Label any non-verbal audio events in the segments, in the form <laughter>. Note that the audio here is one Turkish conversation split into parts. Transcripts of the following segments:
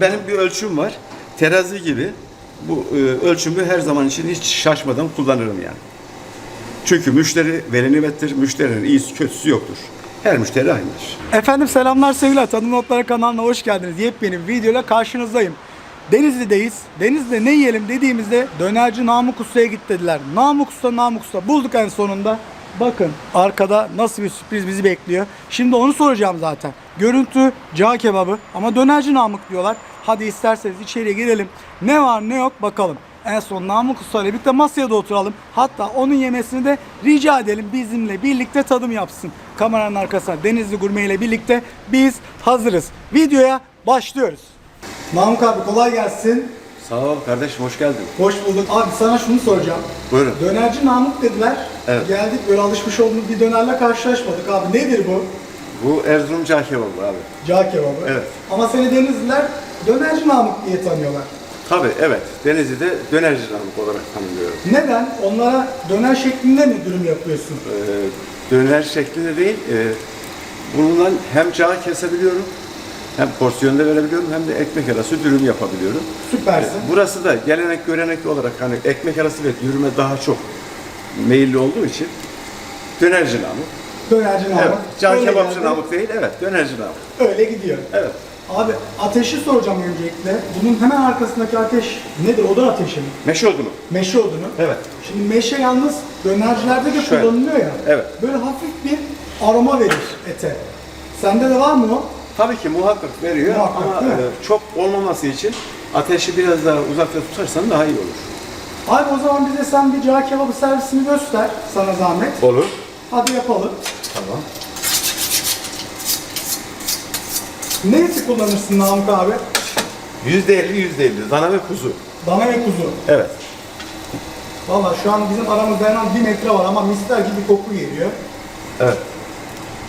Benim bir ölçüm var. Terazi gibi bu e, ölçümü her zaman için hiç şaşmadan kullanırım yani. Çünkü müşteri veli. Müşterinin iyisi kötüsü yoktur. Her müşteri aynıdır. Efendim selamlar sevgiler. Tadım Notları kanalına hoş geldiniz. Yepyeni bir videoyla karşınızdayım. Denizli'deyiz. Denizli'de ne yiyelim dediğimizde dönerci Namık Usta'ya git dediler. Namık Usta, Namık Usta bulduk en sonunda. Bakın arkada nasıl bir sürpriz bizi bekliyor. Şimdi onu soracağım zaten. Görüntü cağ kebabı ama dönerci Namık diyorlar. Hadi isterseniz içeriye girelim. Ne var ne yok bakalım. En son Namık Usta ile birlikte masaya da oturalım. Hatta onun yemesini de rica edelim bizimle birlikte tadım yapsın. Kameranın arkasına Denizli Gurme ile birlikte biz hazırız. Videoya başlıyoruz. Namık abi kolay gelsin. Sağ ol kardeşim hoş geldin. Hoş bulduk. Abi sana şunu soracağım. Buyurun. Dönerci Namık dediler. Evet. Geldik böyle alışmış olduğumuz bir dönerle karşılaşmadık abi. Nedir bu? Bu Erzurum cağ kebabı abi. Cağ kebabı. Evet. Ama seni Denizliler Dönerci Namık diye tanıyorlar. Tabii evet. Denizli'de dönerci namık olarak tanımlıyorum. Neden? Onlara döner şeklinde mi dürüm yapıyorsun? Ee, döner şeklinde değil. E, bununla hem cağ kesebiliyorum hem porsiyonda verebiliyorum hem de ekmek arası dürüm yapabiliyorum. Süpersin. Burası da gelenek görenek olarak hani ekmek arası ve dürüme daha çok meyilli olduğu için dönerci namık. Dönerci Namık. Evet. Can Öyle kebapçı geldi, namık değil, evet. Dönerci namık. Öyle gidiyor. Evet. Abi ateşi soracağım öncelikle. Bunun hemen arkasındaki ateş nedir? Odun ateşi mi? Meşe odunu. Meşe odunu. Evet. Şimdi meşe yalnız dönercilerde de Şöyle. kullanılıyor ya. Evet. Böyle hafif bir aroma verir ete. Sende de var mı o? Tabii ki muhakkak veriyor Muhakkak, ama değil mi? e, çok olmaması için ateşi biraz daha uzakta tutarsan daha iyi olur. Abi o zaman bize sen bir cağ kebabı servisini göster sana zahmet. Olur. Hadi yapalım. Tamam. Ne eti kullanırsın Namık abi? Yüzde elli, yüzde elli. Dana ve kuzu. Dana ve kuzu. Evet. Valla şu an bizim aramızda en az bir metre var ama misler gibi koku geliyor. Evet.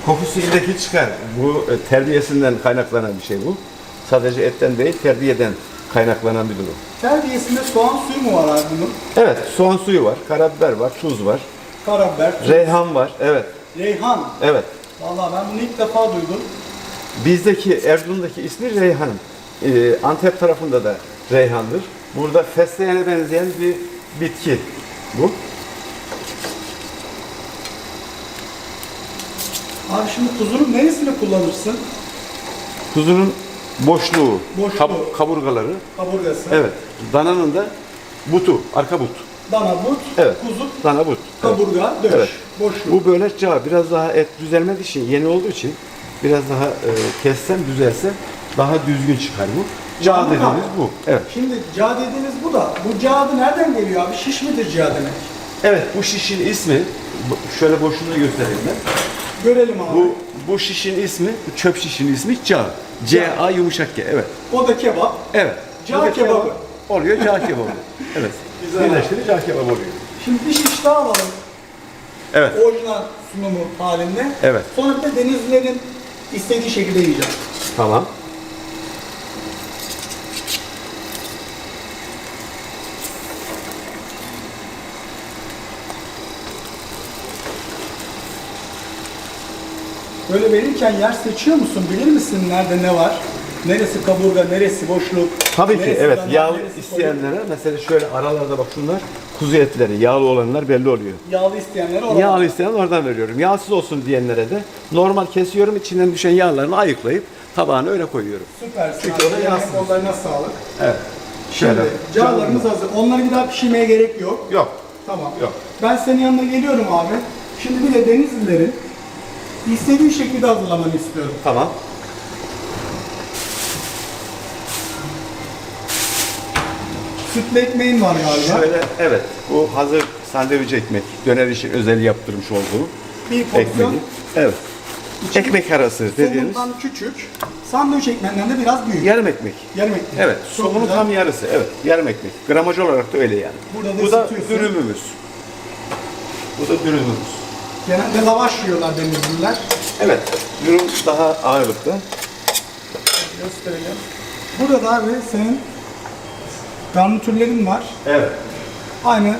Kokusu illaki çıkar. Bu e, terbiyesinden kaynaklanan bir şey bu. Sadece etten değil, terbiyeden kaynaklanan bir durum. Terbiyesinde soğan suyu mu var abi bunun? Evet, soğan suyu var, karabiber var, tuz var, Karabiber, reyhan var. Evet, reyhan. evet. Valla ben bunu ilk defa duydum. Bizdeki Erzurum'daki ismi Reyhan. Ee, Antep tarafında da Reyhan'dır. Burada fesleğene benzeyen bir bitki bu. Abi şimdi kuzunun neresini kullanırsın? Kuzunun boşluğu, Boşluğu. kab- kaburgaları. Kaburgası. Evet. Dananın da butu, arka but. Dana but, Evet. kuzu, Dana but. kaburga, döş, Evet. boşluk. Bu böyle cağ, biraz daha et düzelmediği için, yeni olduğu için biraz daha e, kessem, düzelse daha düzgün çıkar bu. Cağ Anladım. dediğimiz bu. Evet. Şimdi cağ dediğiniz bu da. Bu cağ adı nereden geliyor abi? Şiş midir cağ demek? Evet, bu şişin ismi, bu- şöyle boşluğunu göstereyim ben. Görelim abi. Bu bu şişin ismi, bu çöp şişin ismi cağ. C A yumuşak G. Evet. O da kebap. Evet. Cağ Bu da kebabı. Oluyor cağ kebabı. <laughs> Evet. Güzel. Birleştirince cağ kebabı oluyor. Şimdi bir şiş daha alalım. Evet. Orijinal sunumu halinde. Evet. Sonra bir de denizlilerin istediği şekilde yiyeceğiz. Tamam. Böyle verirken yer seçiyor musun? Bilir misin nerede ne var? Neresi kaburga, neresi boşluk? Tabii ki neresi evet. dana, Yağlı neresi isteyenlere mesela şöyle aralarda bak şunlar kuzu etleri. Yağlı olanlar belli oluyor. Yağlı isteyenlere orada. Yağlı isteyen oradan veriyorum. Yağsız olsun diyenlere de normal kesiyorum. içinden düşen yağlarını ayıklayıp tabağına öyle koyuyorum. Süpersin. Çünkü o da yağsız. Kollarına sağlık. Evet. Şimdi cağlarımız hazır. Onları bir daha pişirmeye gerek yok. Yok. Tamam. Yok. Ben senin yanına geliyorum abi. Şimdi bir de Denizlilerin istediği şekilde hazırlamanı istiyorum. Tamam. Sütlü ekmeğin var galiba. Şöyle evet bu hazır sandviç ekmek. Döner için özel yaptırmış olduğum Bir porsiyon. ekmeği. Evet. Ekmek arası dediğimiz Somundan küçük, sandviç ekmeğinden de biraz büyük. yarım ekmek. Yarım ekmek. Evet. Çok Somunun güzel. tam yarısı. Evet. Yarım ekmek. Gramaj olarak da öyle yani. Burada da Bu da ısıtıyorsun. dürümümüz. Bu da dürümümüz. Genelde lavaş yiyorlar Denizliler. Evet. Dürüm daha ağırlıkta. Gösterelim. Burada da abi senin garnitürlerin var. Evet. Aynı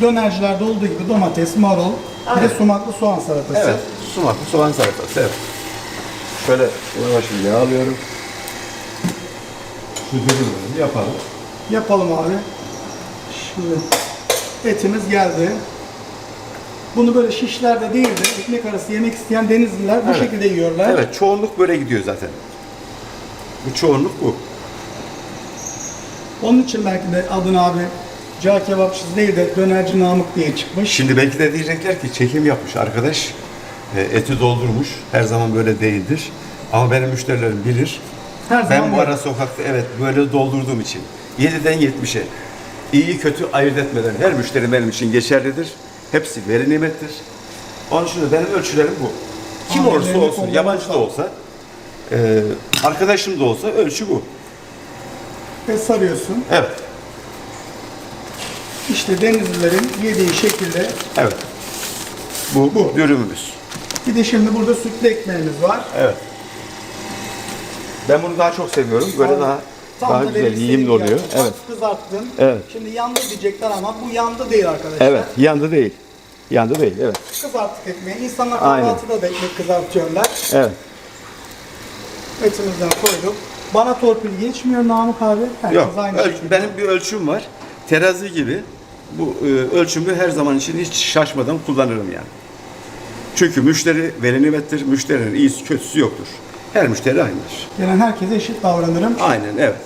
dönercilerde olduğu gibi domates, marul, bir de sumaklı soğan salatası. Evet. Sumaklı soğan salatası. Evet. Şöyle yağlıyorum. Şu dürümleri yapalım. Yapalım abi. Şimdi etimiz geldi. Bunu böyle şişlerde değil de ekmek arası yemek isteyen denizliler bu Evet. şekilde yiyorlar. Evet, çoğunluk böyle gidiyor zaten. Bu çoğunluk bu. Onun için belki de adını abi cağ kebapçısı değil de dönerci Namık diye çıkmış. Şimdi belki de diyecekler ki çekim yapmış arkadaş. E, eti doldurmuş. Her zaman böyle değildir. Ama benim müşterilerim bilir. Her zaman Ben bu böyle. ara sokakta evet böyle doldurduğum için 7'den 70'e iyi kötü ayırt etmeden her müşteri benim için geçerlidir. Hepsi veri nimettir. Onun için de benim ölçülerim bu. Kim Abi, olursa olsun, yabancı da olsa, e, arkadaşım da olsa ölçü bu. Ve sarıyorsun. Evet, İşte denizlilerin yediği şekilde. evet. Bu, Bu. dürümümüz. Bir de şimdi burada sütlü ekmeğimiz var. Evet. Ben bunu daha çok seviyorum. Böyle Abi, daha tam daha da güzel, yiyeyim de oluyor. yani. Evet. Ufak Kızarttın. Evet. Şimdi yandı diyecekler ama bu yandı değil arkadaşlar. Evet, yandı değil. Yandı değil, evet. Kızarttık ekmeği. İnsanlar Aynen. kahvaltıda da ekmek kızartıyorlar. Evet. Etimizden koyduk. Bana torpil geçmiyor Namık abi. Herkes Yok, aynı öl- şekilde. benim bir ölçüm var. Terazi gibi bu e, ölçümü her zaman için hiç şaşmadan kullanırım yani. Çünkü müşteri veli nimettir. Müşterinin iyisi kötüsü yoktur. Her müşteri aynıdır. Gelen herkese eşit davranırım. Aynen, evet.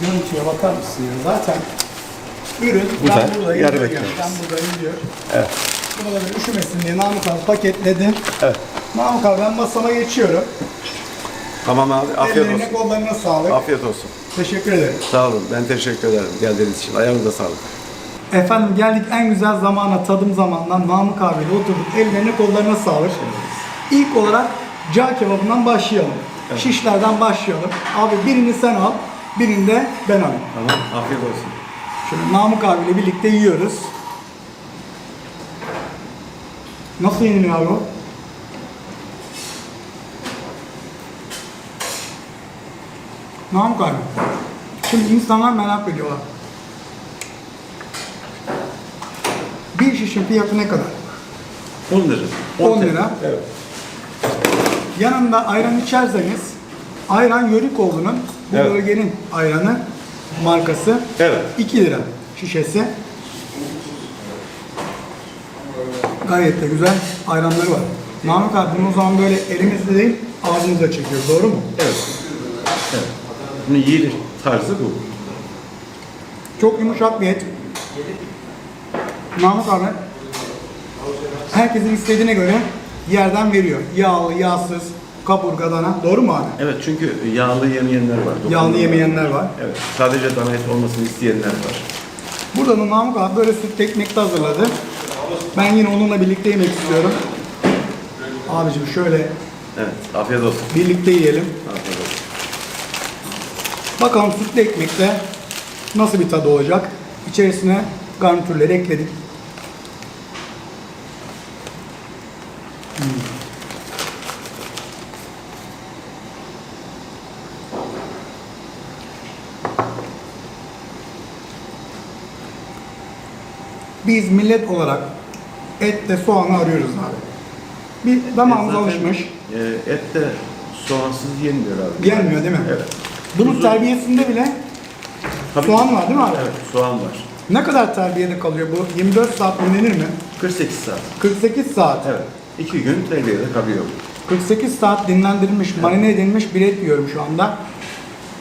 Görüntüye bakar mısın ya? Zaten ürün Güzel, ben buradayım yarı bekliyoruz. Ben buradayım diyor. Evet. Bunu da böyle üşümesin diye Namık abi paketledi. Evet. Namık abi ben masama geçiyorum. Tamam abi, afiyet Ellerine olsun. kollarına sağlık. Afiyet olsun. Teşekkür ederim. Sağ olun, ben teşekkür ederim geldiğiniz için. Ayağınıza sağlık. Efendim geldik en güzel zamana, tadım zamandan Namık abiyle oturduk. Ellerine kollarına sağlık. İlk olarak cağ kebabından başlayalım. Şişlerden başlayalım. Abi birini sen al, birini de ben alayım. Tamam, afiyet olsun. Şöyle Namık abiyle birlikte yiyoruz. Nasıl yeniliyor abi o? Namık abi. Şimdi insanlar merak ediyorlar. Bir şişin fiyatı ne kadar? 10 lira. 10 lira. Evet. Yanında ayran içerseniz ayran Yörükoğlu'nun bu Evet. bölgenin ayranı markası Evet. 2 lira şişesi. Gayet de güzel ayranları var. Namık abi bunu o zaman böyle elimizde değil ağzımızda çekiyoruz doğru mu? Evet. Evet. Bunun yiyilir tarzı bu. Çok yumuşak bir et. Namık abi herkesin istediğine göre yerden veriyor. Yağlı, yağsız, kaburgadana. Doğru mu abi? Evet çünkü yağlı yemeyenler var. Yağlı yemeyenler var. Evet. Sadece dana et olmasını isteyenler var. Burada da Namık abi böyle süt ekmek de hazırladı. Ben yine onunla birlikte yemek istiyorum. Abicim şöyle Evet. Afiyet olsun. birlikte yiyelim. Afiyet olsun. Bakalım sütlü ekmekte nasıl bir tadı olacak. İçerisine garnitürleri ekledik. Biz millet olarak ette soğanı arıyoruz abi. Bir damağımız Zaten, alışmış. E, et de soğansız yenmiyor abi. Yenmiyor değil mi? Evet. Bunun Tuzu- terbiyesinde bile Tabii soğan ki. var değil mi abi? Evet. Soğan var. Ne kadar terbiyede kalıyor bu? 24 saat dinlenir mi? 48 saat. 48 saat. Evet. 2 gün terbiyede kalıyor. 48 saat dinlendirilmiş, marine edilmiş bir et yiyorum şu anda.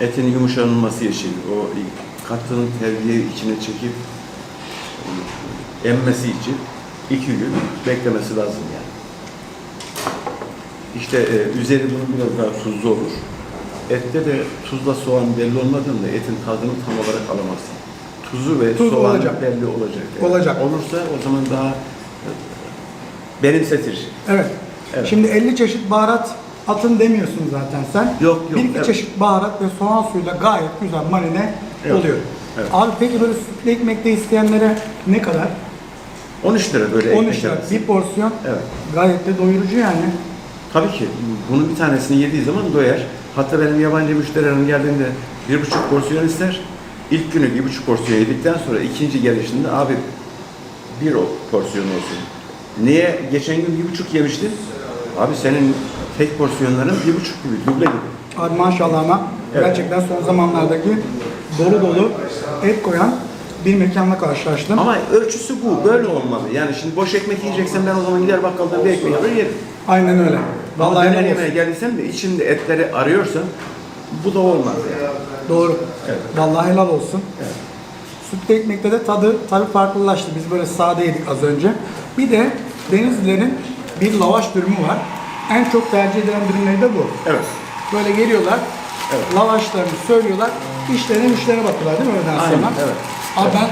Etin yumuşanması için, o kattığın terbiyeyi içine çekip e, emmesi için 2 gün beklemesi lazım yani. İşte e, üzeri bunun biraz daha tuzlu olur. Ette de tuzla soğan belli olmadığında etin tadını tam olarak alamazsın. Tuzu ve Tuz soğan olacak. belli olacak. Olacak. Olursa o zaman daha benimsetir. Evet. Evet. Şimdi 50 çeşit baharat atın demiyorsun zaten sen. Yok, yok, Bir iki evet. çeşit baharat ve soğan suyuyla gayet güzel marine Evet, oluyor. evet. Abi peki böyle sütlü ekmekte isteyenlere ne kadar? 13 lira böyle 13 ekmek lira. arası. Bir porsiyon. Evet. Gayet de doyurucu yani. Tabii ki. Bunun bir tanesini yediği zaman doyar. Hatta benim yabancı müşterilerim geldiğinde bir buçuk porsiyon ister. İlk günü bir buçuk porsiyon yedikten sonra ikinci gelişinde abi bir o porsiyon olsun. Niye? Geçen gün bir buçuk yemiştin. Abi senin tek porsiyonların bir buçuk gibi, duble gibi. Abi maşallah ama Evet. gerçekten son zamanlardaki dolu dolu et koyan bir mekanla karşılaştım. Ama ölçüsü bu. Böyle olmalı. Yani şimdi boş ekmek yiyeceksen ben o zaman gider bakkaldan bir ekmek alır yerim. Aynen öyle. Ama Vallahi döner helal yemeğe olsun. geldiysen de içinde etleri arıyorsan bu da olmaz yani. Doğru. Evet. Vallahi helal olsun. Sütlü ekmekte de tadı tabii farklılaştı. Biz böyle sade yedik az önce. Bir de Denizlilerin bir lavaş dürümü var. En çok tercih edilen dürümleri de bu. Evet. Böyle geliyorlar, Evet. lavaşlarını söylüyorlar, işlerine müşterine bakıyorlar değil mi öğleden Aynen, sonra? evet. Abi ben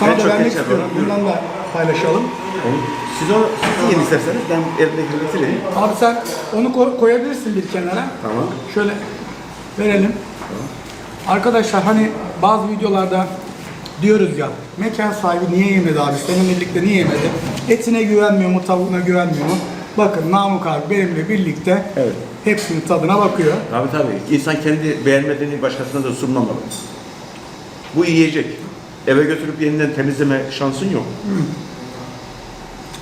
sana Ben da çok vermek istiyorum. Bundan da paylaşalım. Siz onu siz yiyin isterseniz ben elimdekini bitireyim. Abi sen onu ko- koyabilirsin bir kenara. Tamam. Şöyle verelim. Arkadaşlar hani bazı videolarda diyoruz ya mekan sahibi niye yemedi abi senin birlikte niye yemedi? Etine güvenmiyor mu tavuğuna güvenmiyor mu? Bakın Namık abi benimle birlikte Evet. hepsinin tadına bakıyor. Tabii tabii. İnsan kendi beğenmediğini başkasına da sunmamalı. Bu yiyecek. Eve götürüp yeniden temizleme şansın yok.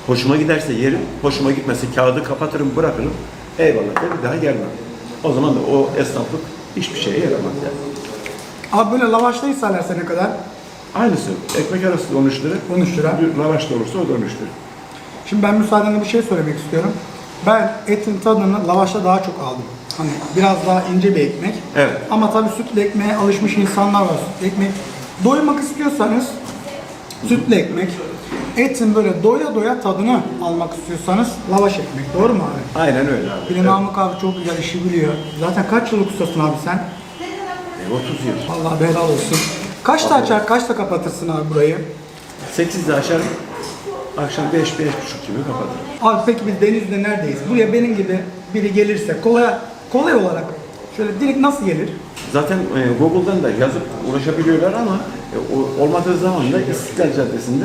Hoşuma giderse yerim, hoşuma gitmezse kağıdı kapatırım, bırakırım. Eyvallah der, bir daha gelmem. O zaman da o esnaflık hiçbir şeye yaramaz yani. Abi böyle lavaşta isterlerse ne kadar? Aynısı. Ekmek arası da 13 lira. 13 lira. Bir lavaş da olursa o da 13 lira. Şimdi ben müsaadenle bir şey söylemek istiyorum. Ben etin tadını lavaşta daha çok aldım. Hani biraz daha ince bir ekmek. Evet. Ama tabii sütlü ekmeğe alışmış insanlar var. Sütlü ekmek doymak istiyorsanız sütlü ekmek. Etin böyle doya doya tadını almak istiyorsanız lavaş ekmek. Doğru mu abi? Aynen öyle abi. Bir de Namık abi çok güzel işi biliyor. Zaten kaç yıllık ustasın abi sen? Evet. 30 yıl. Vallahi helal olsun. Kaçta açar, kaçta kapatırsın abi burayı? 8'de açarım. Akşam 5 beş, beş buçuk gibi kapatırım. Abi peki biz Denizli'de neredeyiz? Buraya benim gibi biri gelirse kolay kolay olarak şöyle direkt nasıl gelir? Zaten e, Google'dan da yazıp ulaşabiliyorlar ama e, olmadığı zaman da İstiklal Caddesi'nde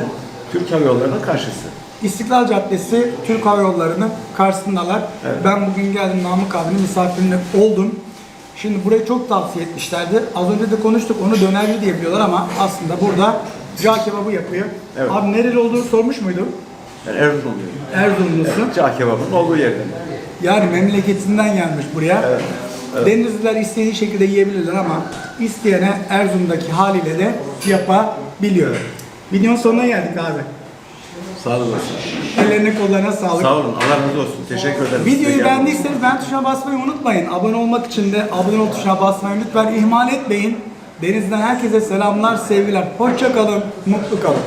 Türk Hava Yolları'nın karşısı. İstiklal Caddesi Türk Hava Yolları'nın karşısındalar. Evet. Ben bugün geldim Namık abinin misafirinde oldum. Şimdi burayı çok tavsiye etmişlerdi. Az önce de konuştuk onu dönerci diye biliyorlar ama aslında burada cağ kebabı yapıyor. Evet. Abi nereli olduğunu sormuş muydun? Ben Erzurumluyum. Erzurumlusun. Cağ kebabının olduğu yerden. Yani memleketinden gelmiş buraya. Denizliler istediği şekilde yiyebilirler ama isteyene Erzurum'daki haliyle de yapabiliyor. Videonun sonuna geldik abi. Sağ olun. Ellerine kollarına sağlık. Sağ olun. Allah razı olsun. Teşekkür ederim. Videoyu beğendiyseniz beğen tuşuna basmayı unutmayın. Abone olmak için de abone ol tuşuna basmayı lütfen ihmal etmeyin. Denizden herkese selamlar, sevgiler. Hoşça kalın, mutlu kalın.